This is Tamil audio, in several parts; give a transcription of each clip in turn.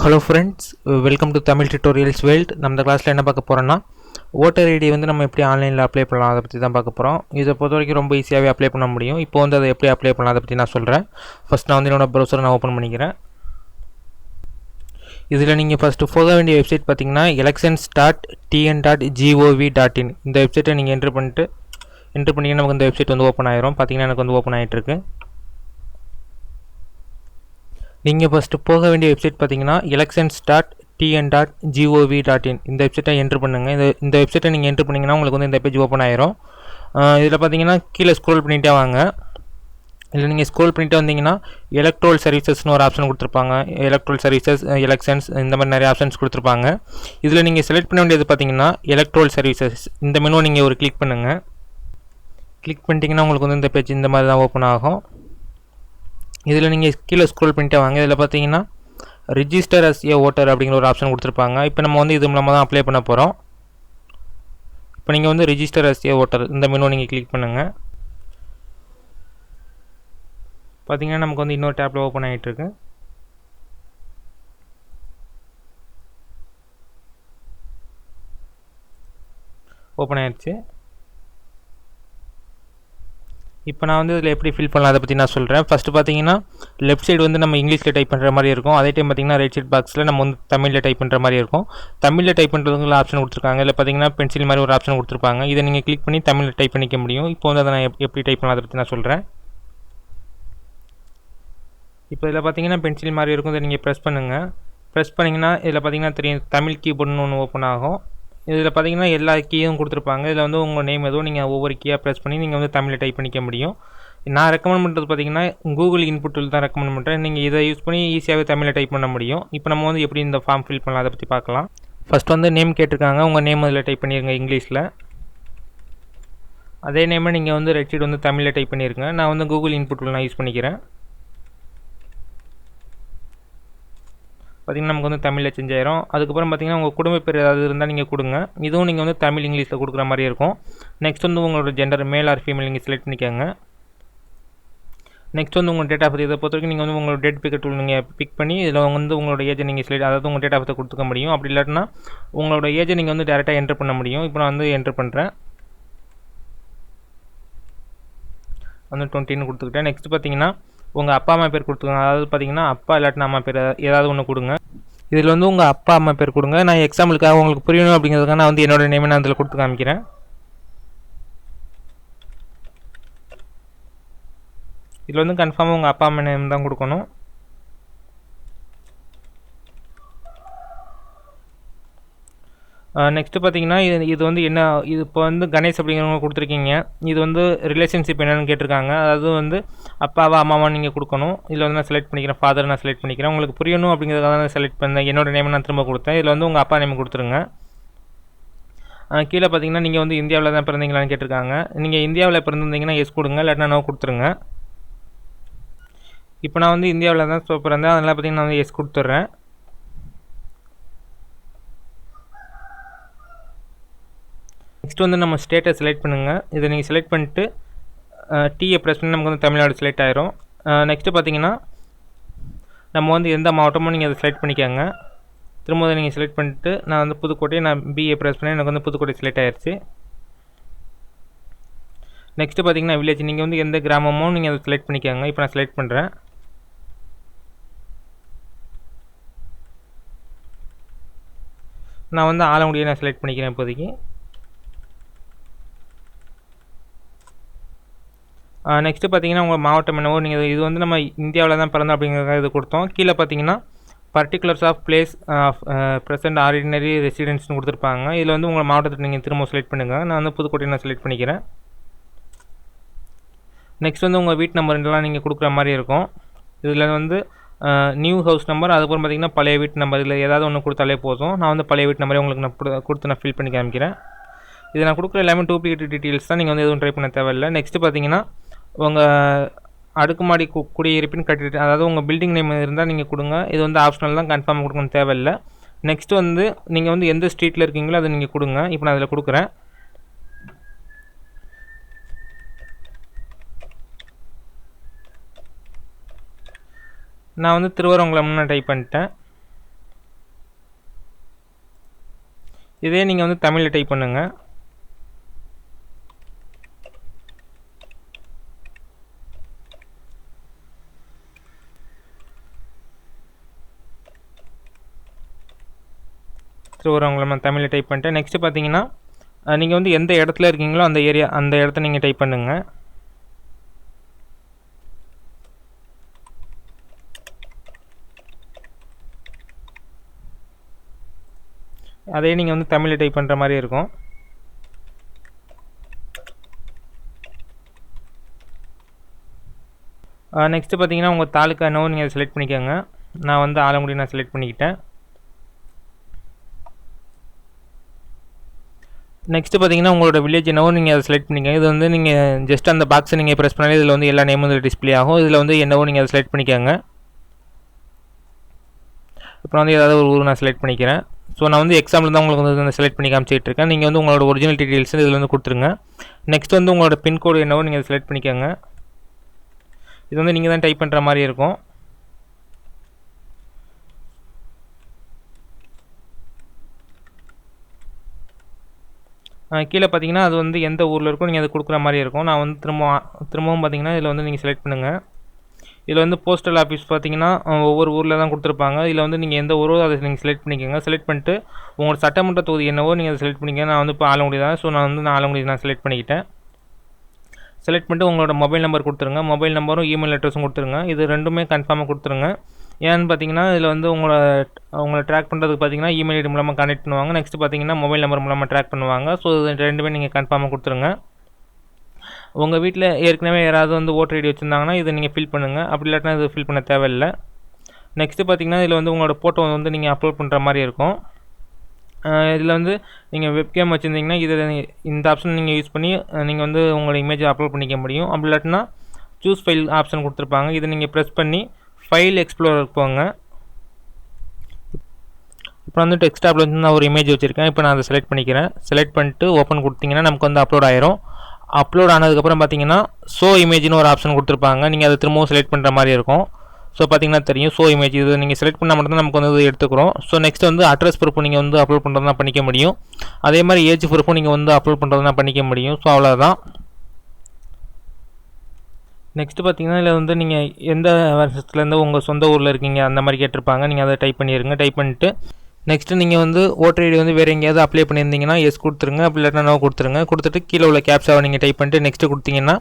Hello friends welcome to Tamil tutorials world நம்ம கிளாஸில் என்ன பார்க்க போகிறோன்னா ஓட்டர் ஐடி வந்து நம்ம எப்படி ஆன்லைனில் அப்ளை பண்ணலாம் அதை பற்றி தான் பார்க்க போகிறோம் இதை பொறுத்த வரைக்கும் ரொம்ப ஈஸியாகவே அப்ளை பண்ண முடியும். இப்போ வந்து அதை எப்படி அப்ளை பண்ணலாம் அதை பற்றி நான் சொல்கிறேன் ஃபஸ்ட் நான் வந்து என்னோட ப்ரௌசரை நான் ஓப்பன் பண்ணிக்கிறேன். இதில் நீங்கள் ஃபஸ்ட்டு போக வேண்டிய வெப்சைட் பார்த்தீங்கன்னா elections dot TN dot GOV dot in இந்த வெப்சைட்டை நீங்கள் என்ட்ரு பண்ணிட்டு என்ட்ரு பண்ணிங்கன்னா நமக்கு இந்த வெப்சைட் வந்து ஓப்பன் ஆயிரும். பார்த்தீங்கன்னா எனக்கு வந்து ஓப்பன் ஆகிட்டுருக்கு நீங்கள் ஃபஸ்ட்டு போக வேண்டிய வெப்சைட் பார்த்தீங்கன்னா elections dot TN dot GOV dot in இந்த வெப்சைட்டை என்ட்ரு பண்ணுங்கள் இந்த இந்த வெப்சைட்டை நீங்கள் என்ட்ரு பண்ணிங்கன்னா உங்களுக்கு வந்து இந்த பேஜ் ஓப்பன் ஆயிரும். இதில் பார்த்தீங்கன்னா கீழே ஸ்க்ரோல் பண்ணிகிட்டே வாங்க. இல்லை நீங்கள் ஸ்க்ரோல் பண்ணிட்டு வந்தீங்கன்னா எலக்ட்ரோல் சர்வீசஸ்னு ஒரு ஆப்ஷன் கொடுத்துருப்பாங்க. எலக்ட்ரோல் சர்வீசஸ் எலெக்ஷன்ஸ் இந்த மாதிரி நிறைய ஆப்ஷன்ஸ் கொடுத்துருப்பாங்க. இதில் நீங்கள் செலக்ட் பண்ண வேண்டியது பார்த்தீங்கன்னா எலக்ட்ரோல் சர்வீசஸ் இந்த மெனுவை நீங்கள் ஒரு கிளிக் பண்ணுங்கள் கிளிக் பண்ணிட்டீங்கன்னா உங்களுக்கு வந்து இந்த பேஜ் இந்த மாதிரி தான் ஓப்பன் ஆகும். இதில் நீங்கள் கீழே ஸ்க்ரோல் பண்ணிட்டே வாங்க. இதில் பார்த்தீங்கன்னா ரிஜிஸ்டர் அஸ் ஏ ஓட்டர் அப்படிங்கிற ஒரு ஆப்ஷன் கொடுத்துருப்பாங்க. இப்போ நம்ம வந்து இது மூலமாக தான் அப்ளை பண்ண போகிறோம் இப்போ நீங்கள் வந்து ரிஜிஸ்டர் அஸ் ஏ ஓட்டர் இந்த மெனு நீங்கள் கிளிக் பண்ணுங்கள் பார்த்தீங்கன்னா நமக்கு வந்து இன்னொரு டேப்பில் ஓப்பன் ஆகிட்டு இருக்கு. ஓப்பன் ஆயிடுச்சு. இப்போ நான் வந்து இதில் எப்படி ஃபில் பண்ணலாம் அதை பற்றி நான் சொல்கிறேன் ஃபஸ்ட்டு பார்த்தீங்கன்னா லெஃப்ட் சைடு வந்து நம்ம இங்கிலீஷில் டைப் பண்ணுற மாதிரி இருக்கும். அதே டைம் பார்த்தீங்கன்னா ரைட் சைட் பாக்ஸில் நம்ம வந்து தமிழில் டைப் பண்ணுற மாதிரி இருக்கும். தமிழில் டைப் பண்ணுறதுக்குள்ள ஆப்ஷன் கொடுத்துருக்காங்க. இல்லை பார்த்தீங்கன்னா பென்சில் மாதிரி ஒரு ஆப்ஷன் கொடுத்துருப்பாங்க. இதை நீங்கள் கிளிக் பண்ணி தமிழில் டைப் பண்ணிக்க முடியும். இப்போ வந்து அதை நான் எப்படி டைப் பண்ணலாம் அதை பற்றி நான் சொல்கிறேன் இப்போ இதில் பார்த்தீங்கன்னா பென்சில் மாதிரி இருக்கும். இதை நீங்கள் ப்ரெஸ் பண்ணுங்கள் ப்ரெஸ் பண்ணிங்கன்னா இதில் பார்த்தீங்கன்னா தெரியும். தமிழ் கீபோர்டுன்னு ஒன்று ஓப்பன் ஆகும். இதில் பார்த்தீங்கன்னா எல்லா கீயும் கொடுத்துருப்பாங்க. இதில் வந்து உங்கள் நேம் எதுவும் நீங்கள் ஒவ்வொரு கீயாக ப்ரெஸ் பண்ணி நீங்கள் வந்து தமிழில் டைப் பண்ணிக்க முடியும். நான் ரெக்கமெண்ட் பண்ணுறது பார்த்தீங்கன்னா கூகுள் இன்புட்டில் தான் ரெக்கமெண்ட் பண்ணுறேன் நீங்கள் இதை யூஸ் பண்ணி ஈஸியாகவே தமிழில் டைப் பண்ண முடியும். இப்போ நம்ம வந்து எப்படி இந்த ஃபார்ம் ஃபில் பண்ணலாம் அதை பற்றி பார்க்கலாம். ஃபஸ்ட் வந்து நேம் கேட்டிருக்காங்க. உங்கள் நேம் அதில் டைப் பண்ணிடுங்க இங்கிலீஷில். அதே நேமை நீங்கள் வந்து ரெட் சைடு வந்து தமிழில் டைப் பண்ணிடுங்க நான் வந்து கூகுள் இன்புட்டில் நான் யூஸ் பண்ணிக்கிறேன். பார்த்திங்கன்னா நமக்கு வந்து தமிழில் சேஞ்ச் அதுக்கப்புறம் பார்த்திங்கன்னா உங்கள் குடும்ப பேர் ஏதாவது இருந்தால் நீங்கள் கொடுங்க. இதுவும் நீங்கள் வந்து தமிழ் இங்கிலீஷில் கொடுக்குற மாதிரி இருக்கும். நெக்ஸ்ட் வந்து உங்களோட ஜெண்டர் மேல் ஆர் ஃபீமேல் நீங்கள் செலக்ட் பண்ணிக்கோங்க. நெக்ஸ்ட் வந்து உங்கள் டேட் ஆஃப் பர்த் இதை பொறுத்த வரைக்கும் நீங்கள் வந்து உங்களோட டேட் பிக்கெட் டூல் நீங்கள் பிக் பண்ணி இதில் வந்து உங்களோட ஏஜை நீங்கள் செலக்ட் அதாவது உங்கள் டேட் ஆஃப் பர்த்தை கொடுத்துக்க முடியும். அப்படி இல்லாட்டினா உங்களோட ஏஜை நீங்கள் வந்து டேரெக்டாக என்ட்ரு பண்ண முடியும். இப்போ நான் வந்து என்ட்ரு பண்ணுறேன் வந்து டுவெண்ட்டின்னு கொடுத்துக்கிட்டேன். நெக்ஸ்ட் பார்த்தீங்கன்னா உங்கள் அப்பா அம்மா பேர் கொடுத்துக்கோங்க. அதாவது பார்த்தீங்கன்னா அப்பா இல்லாட்டினா அம்மா பேர் ஏதாவது ஒன்று கொடுங்க. இதில் வந்து உங்கள் அப்பா அம்மா பேர் கொடுங்க. நான் எக்ஸாம்பிளுக்காக உங்களுக்கு புரியணும் அப்படிங்கிறதுக்காக நான் வந்து என்னோடய நேமை நான் அதில் கொடுத்து காமிக்கிறேன். இதில் வந்து கன்ஃபார்மாக உங்கள் அப்பா அம்மா நேம் தான் கொடுக்கணும். நெக்ஸ்ட்டு பார்த்தீங்கன்னா இது இது வந்து என்ன இது இப்போ வந்து கணேஷ் அப்படிங்கிறவங்க கொடுத்துருக்கீங்க. இது வந்து ரிலேஷன்ஷிப் என்னென்னு கேட்டிருக்காங்க. அதாவது வந்து அப்பாவா அம்மாவா நீங்கள் கொடுக்கணும். இதில் வந்து நான் செலக்ட் பண்ணிக்கிறேன். ஃபாதர் நான் செலக்ட் பண்ணிக்கிறேன். உங்களுக்கு புரியணும் அப்படிங்கிறதுக்காக நான் செலக்ட் பண்ணேன். என்னோட நேம் நான் திரும்ப கொடுத்தேன். இதில் வந்து உங்கள் அப்பா நேம் கொடுத்துருங்க. கீழே பார்த்தீங்கன்னா நீங்கள் வந்து இந்தியாவில் தான் பிறந்தீங்களான்னு கேட்டிருக்காங்க. நீங்கள் இந்தியாவில் பிறந்திருந்தீங்கன்னா எஸ் கொடுங்க. இல்லாட்டினா நோ கொடுத்துருங்க. இப்போ நான் வந்து இந்தியாவில் தான் பிறந்தேன். அதனால் பார்த்தீங்கன்னா நான் வந்து எஸ் கொடுத்துட்றேன். நெக்ஸ்ட் வந்து நம்ம ஸ்டேட்டை செலக்ட் பண்ணுங்கள் இதை நீங்கள் செலக்ட் பண்ணிட்டு டீயை ப்ரெஸ் பண்ணி நமக்கு வந்து தமிழ்நாடு செலக்ட் ஆயிரும். நெக்ஸ்ட்டு பார்த்தீங்கன்னா நம்ம வந்து எந்த மாவட்டமும் நீங்கள் அதை செலக்ட் பண்ணிக்கோங்க. திரும்ப நீங்கள் செலக்ட் பண்ணிட்டு நான் வந்து புதுக்கோட்டையை நான் பிஏ ப்ரெஸ் பண்ணி எனக்கு வந்து புதுக்கோட்டை செலக்ட் ஆயிடுச்சு நெக்ஸ்ட்டு பார்த்தீங்கன்னா வில்லேஜ் நீங்கள் வந்து எந்த கிராமமும் நீங்கள் அதை செலக்ட் பண்ணிக்கோங்க. இப்போ நான் செலக்ட் பண்ணுறேன் நான் வந்து ஆலங்குடியை நான் செலக்ட் பண்ணிக்கிறேன் இப்போதைக்கு. நெக்ஸ்ட்டு பார்த்தீங்கன்னா உங்கள் மாவட்டம் என்னவோ நீங்கள் இது வந்து நம்ம இந்தியாவில் தான் பிறந்தோம் அப்படிங்கிற இது கொடுத்தோம். கீழே பார்த்தீங்கன்னா particulars of place of present ordinary ரெசிடென்ஸ்னு கொடுத்துருப்பாங்க. இதில் வந்து உங்கள் மாவட்டத்தை நீங்கள் திரும்ப செலக்ட் பண்ணுங்கள் நான் வந்து புதுக்கோட்டை நான் செலக்ட் பண்ணிக்கிறேன். நெக்ஸ்ட் வந்து உங்கள் வீட்டு நம்பர்லாம் நீங்கள் கொடுக்குற மாதிரி இருக்கும். இதில் வந்து நியூ ஹவுஸ் நம்பர் அதுக்கப்புறம் பார்த்தீங்கன்னா பழைய வீட்டு நம்பர் இதில் ஏதாவது ஒன்று கொடுத்தாலே போதும். நான் வந்து பழைய வீட்டு நம்பரே உங்களுக்கு நான் கொடுத்து நான் ஃபில் பண்ணி காமிக்கிறேன். இது நான் கொடுக்குற எல்லாமே டூப்ளிகேட் டீட்டெயில்ஸ் தான் நீங்கள் வந்து எதுவும் ட்ரை பண்ண தேவையில்லை. நெக்ஸ்ட்டு பார்த்தீங்கன்னா உங்கள் அடுக்குமாடி கு குடியிருப்பின் கட்டிட அதாவது உங்கள் பில்டிங் நேம் இருந்தால் நீங்கள் கொடுங்க. இது வந்து ஆப்ஷனல் தான் கன்ஃபார்ம் கொடுக்கணும் தேவையில்லை. நெக்ஸ்ட்டு வந்து நீங்கள் வந்து எந்த ஸ்ட்ரீட்டில் இருக்கீங்களோ அதை நீங்கள் கொடுங்க. இப்போ நான் அதில் கொடுக்குறேன். நான் வந்து திருவரங்குளம்னு டைப் பண்ணிட்டேன். இதே நீங்கள் வந்து தமிழில் டைப் பண்ணுங்கள் திருவரங்குளம் நான் தமிழில் டைப் பண்ணிட்டேன். நெக்ஸ்ட்டு பார்த்தீங்கன்னா நீங்கள் வந்து எந்த இடத்துல இருக்கீங்களோ அந்த ஏரியா அந்த இடத்த நீங்கள் டைப் பண்ணுங்கள் அதே நீங்கள் வந்து தமிழில் டைப் பண்ணுற மாதிரி இருக்கும். நெக்ஸ்ட்டு பார்த்தீங்கன்னா உங்கள் தாலுக்கா என்னவோ நீங்கள் செலக்ட் பண்ணிக்கோங்க. நான் வந்து ஆலங்குடி நான் செலக்ட் பண்ணிக்கிட்டேன். நெக்ஸ்ட்டு பார்த்தீங்கன்னா உங்களோட வில்லேஜ் என்னவோ நீங்கள் அதை செலக்ட் பண்ணிக்கோங்க. இது வந்து நீங்கள் ஜஸ்ட் அந்த பாக்ஸை நீங்கள் ப்ரெஸ் பண்ணாலே இதில் வந்து எல்லா நேமும் இதில் டிஸ்ப்ளே ஆகும். இதில் வந்து என்னவோ நீங்கள் அதை செலக்ட் பண்ணிக்கோங்க. இப்போ வந்து ஏதாவது ஒரு ஊர் நான் செலக்ட் பண்ணிக்கிறேன். ஸோ நான் வந்து எக்ஸாம்பிள் தான் உங்களுக்கு வந்து செலக்ட் பண்ணி காமிச்சிட்டு இருக்கேன். நீங்கள் வந்து உங்களோட ஒரிஜினல் டீட்டெயில்ஸ் இதில் வந்து கொடுத்துருங்க. நெக்ஸ்ட் வந்து உங்களோட பின்கோடு என்னவோ நீங்கள் செலக்ட் பண்ணிக்கோங்க. இது வந்து நீங்கள் தான் டைப் பண்ணுற மாதிரி இருக்கும். கீழே பார்த்தீங்கன்னா அது வந்து எந்த ஊரில் இருக்கோ நீங்கள் அது கொடுக்குற மாதிரி இருக்கும். நான் வந்து திரும்ப திரும்பவும் பார்த்தீங்கன்னா இதில் வந்து நீங்கள் செலக்ட் பண்ணுங்கள் இதில் வந்து போஸ்டல் ஆஃபீஸ் பார்த்தீங்கன்னா ஒவ்வொரு ஊரில் தான் கொடுத்துருப்பாங்க. இதில் வந்து நீங்கள் எந்த ஊரோ அதை நீங்கள் செலக்ட் பண்ணிக்கோங்க. செலக்ட் பண்ணிட்டு உங்களோட சட்டமன்ற தொகுதி என்னவோ நீங்கள் அதை செலக்ட் பண்ணிக்கங்க. நான் வந்து இப்போ ஆலங்குடி தான். ஸோ நான் வந்து நான் ஆலங்குடி நான் செலக்ட் பண்ணிக்கிட்டேன். செலக்ட் பண்ணிட்டு உங்களோட மொபைல் நம்பர் கொடுத்துருங்க. மொபைல் நம்பரும் இமெயில் அட்ரஸும் கொடுத்துருங்க. இது ரெண்டுமே கன்ஃபார்மாக கொடுத்துருங்க. ஏன்னு பார்த்தீங்கன்னா இதில் வந்து உங்களை உங்களை ட்ராக் பண்ணுறதுக்கு பார்த்தீங்கன்னா இமெயில் ஐடி மூலமாக கனெக்ட் பண்ணுவாங்க. நெக்ஸ்ட் பார்த்தீங்கன்னா மொபைல் நம்பர் மூலமாக ட்ராக் பண்ணுவாங்க. ஸோ இது ரெண்டுமே நீங்கள் கன்ஃபார்மாக கொடுத்துருங்க. உங்கள் வீட்டில் ஏற்கனவே யாராவது வந்து ஓட்டர் ஐடி வச்சுருந்தாங்கன்னா இதை நீங்கள் ஃபில் பண்ணுங்கள் அப்படி இல்லாட்டினா இது ஃபில் பண்ண தேவையில்லை. நெக்ஸ்ட்டு பார்த்தீங்கன்னா இதில் வந்து உங்களோட ஃபோட்டோ வந்து நீங்கள் அப்லோட் பண்ணுற மாதிரி இருக்கும். இதில் வந்து நீங்கள் வெப்கேம் வச்சுருந்தீங்கன்னா இதை இந்த ஆப்ஷன் நீங்கள் யூஸ் பண்ணி நீங்கள் வந்து உங்களோட இமேஜை அப்லோட் பண்ணிக்க முடியும். அப்படி இல்லாட்டினா சூஸ் ஃபைல் ஆப்ஷன் கொடுத்துருப்பாங்க. இதை நீங்கள் ப்ரெஸ் பண்ணி ஃபைல் எக்ஸ்ப்ளோரர் போங்க. இப்போ வந்து டெக்ஸ்டாப்பில் வந்து நான் ஒரு இமேஜ் வச்சுருக்கேன். இப்போ நான் அதை செலக்ட் பண்ணிக்கிறேன். செலக்ட் பண்ணிட்டு ஓப்பன் கொடுத்தீங்கன்னா நமக்கு வந்து அப்லோட் ஆயிரும். அப்லோட் ஆனதுக்கப்புறம் பார்த்தீங்கன்னா ஷோ இமேஜ்னு ஒரு ஆப்ஷன் கொடுத்துருப்பாங்க. நீங்கள் அதை திரும்பவும் செலக்ட் பண்ணுற மாதிரி இருக்கும். ஸோ பார்த்தீங்கன்னா தெரியும். ஷோ இமேஜ் இது நீங்கள் செலக்ட் பண்ணால் மட்டும்தான் நமக்கு வந்து இது எடுத்துக்கிறோம். ஸோ நெக்ஸ்ட் வந்து அட்ரஸ் ப்ரூஃப் நீங்கள் வந்து அப்லோட் பண்ணுறதுனா பண்ணிக்க முடியும். அதே மாதிரி ஏஜ் ப்ரூஃபும் நீங்கள் வந்து அப்லோட் பண்ணுறதுனா பண்ணிக்க முடியும். ஸோ அவ்வளோதான் நெக்ஸ்ட்டு பார்த்தீங்கன்னா இதில் வந்து நீங்கள் எந்த வருஷத்துலேருந்து உங்கள் சொந்த ஊரில் இருக்கீங்க அந்த மாதிரி கேட்டிருப்பாங்க. நீங்கள் அதை டைப் பண்ணிடுங்க டைப் பண்ணிட்டு நெக்ஸ்ட்டு நீங்கள் வந்து ஓட்டர் ஐடி வந்து வேறு எங்கேயாவது அப்ளை பண்ணியிருந்தீங்கன்னா எஸ் கொடுத்துருங்க. அப்படி இல்லாட்டா நோ கொடுத்துருங்க. கொடுத்துட்டு கீழே உள்ள கேப்ஸாவை நீங்கள் டைப் பண்ணிட்டு நெக்ஸ்ட்டு கொடுத்தீங்கன்னா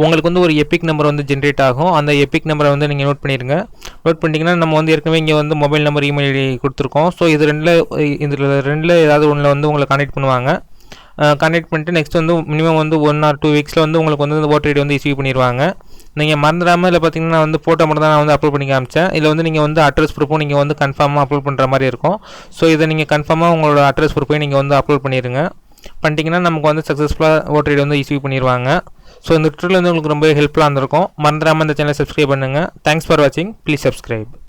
உங்களுக்கு வந்து ஒரு எபிக் நம்பர் வந்து ஜென்ரேட் ஆகும். அந்த எபிக் நம்பரை வந்து நீங்கள் நோட் பண்ணிடுங்க நோட் பண்ணிட்டீங்கன்னா நம்ம வந்து ஏற்கனவே இங்கே வந்து மொபைல் நம்பர் இமெயில் ஐடி கொடுத்துருக்கோம். ஸோ இது ரெண்டில் இதில் ரெண்டில் ஏதாவது ஒன்றில் வந்து உங்களை கனெக்ட் பண்ணுவாங்க. கனெக்ட் பண்ணிட்டு நெக்ஸ்ட் வந்து மினிமம் வந்து ஒன் ஆர் டூ வீக்ஸில் வந்து உங்களுக்கு வந்து ஓட்டர் ஐடி வந்து இஷ்யூ பண்ணிடுவாங்க நீங்கள் மறந்துடாமல் இல்லை பார்த்தீங்கன்னா நான் வந்து ஃபோட்டோ மட்டும் தான் நான் வந்து அப்லோட் பண்ணி காமிச்சேன். இதில் வந்து நீங்கள் வந்து அட்ரஸ் ப்ரூஃபும் நீங்கள் வந்து கன்ஃபார்மாக அப்லோட் பண்ணுற மாதிரி இருக்கும். ஸோ இதை நீங்கள் கன்ஃபார்மாக உங்களோட அட்ரஸ் ப்ரூஃபையும் நீங்கள் வந்து அப்லோட் பண்ணிடுங்க பண்ணிட்டீங்கன்னா நமக்கு வந்து சக்ஸஸ்ஃபுல்லாக ஓட்டர் ஐடி வந்து இஷ்யூ பண்ணிடுவாங்க ஸோ இந்த ட்ரில் வந்து உங்களுக்கு ரொம்ப ஹெல்ப்ஃபுல்லாக இருந்திருக்கும். மறந்துடாமல் இந்த சேனலை சப்ஸ்கிரைப் பண்ணுங்கள் தேங்க்ஸ் ஃபார் வாட்சிங் ப்ளீஸ் சப்ஸ்கிரைப்